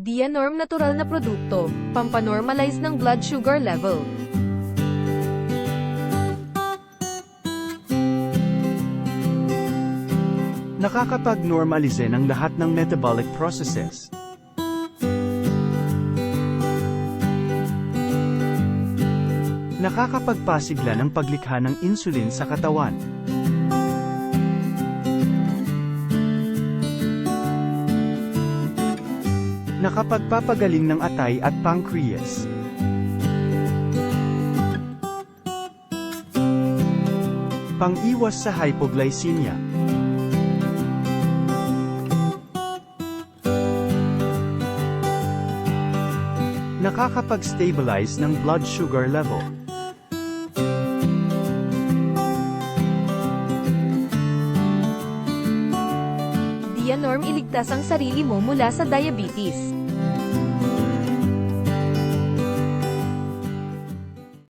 Dianorm natural na produkto, pampanormalize ng blood sugar level. Nakakapag-normalize ng lahat ng metabolic processes. Nakakapagpasigla ng paglikha ng insulin sa katawan. Nakapagpapagaling ng atay at pancreas. Pang-iwas sa hypoglycemia. Nakakapag-stabilize ng blood sugar level. Dianorm iligtas ang sarili mo mula sa diabetes.